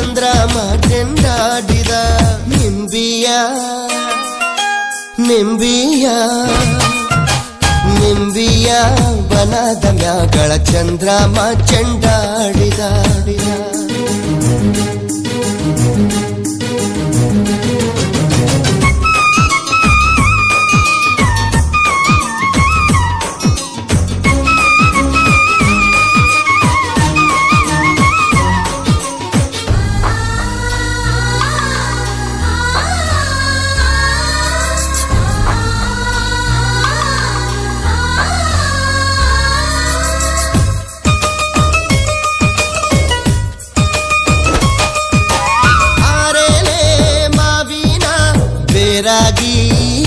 ಚಂದ್ರಮ ಚೆಂಡಾಡಿದ ನಿಂಬಿಯ ನಿಂಬಿಯ ನಿಂಬಿಯ ಬನದ ಮ್ಯಾಗಳ ಚಂದ್ರಮ ಚೆಂಡಾಡಿದ ಬೇರಾಗಿ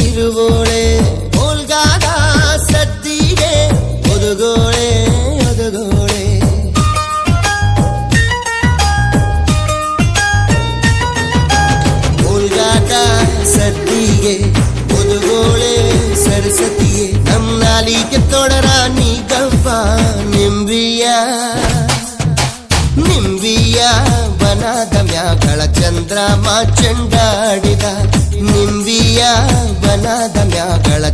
ಇರುವೋಳೆ ಓಲ್ಗಾದ ಸದ್ದಿಗೆ ಒದುಗೋಳೆ ಒದುಗೋಳೆ ಓಲ್ಗಾಟ ಸದ್ದಿಗೆ ಒದುಗೋಳೆ ಸರಸ್ವತಿಗೆ ನಮ್ಮ ನಾಲಿಗೆ ತೊಡರ ನೀ ನಿಂಬಿಯ ಬನದ ಮ್ಯಾಗಳ ಚಂದ್ರಮ ಚೆಂಡಾಡಿದ. ನಿಂಬಿಯ ಬನದ ಮ್ಯಾಗಳ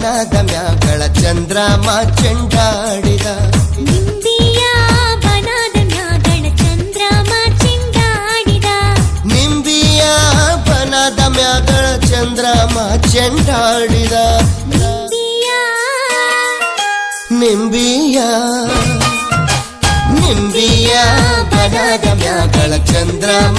ಬನದ ಮ್ಯಾಗಳ ಚಂದ್ರಮ ಚೆಂಡಾಡಿದ ನಿಂಬಿಯ ಬನದ ಮ್ಯಾಗಳ ಚಂದ್ರಮ ಚೆಂಡಾಡಿದ ನಿಂಬಿಯ ಬನದ ಮ್ಯಾಗಳ ಚಂದ್ರಮ ಚೆಂಡಾಡಿದ ನಿಂಬಿಯ ನಿಂಬಿಯ ಬನದ ಮ್ಯಾಗಳ ಚಂದ್ರಮ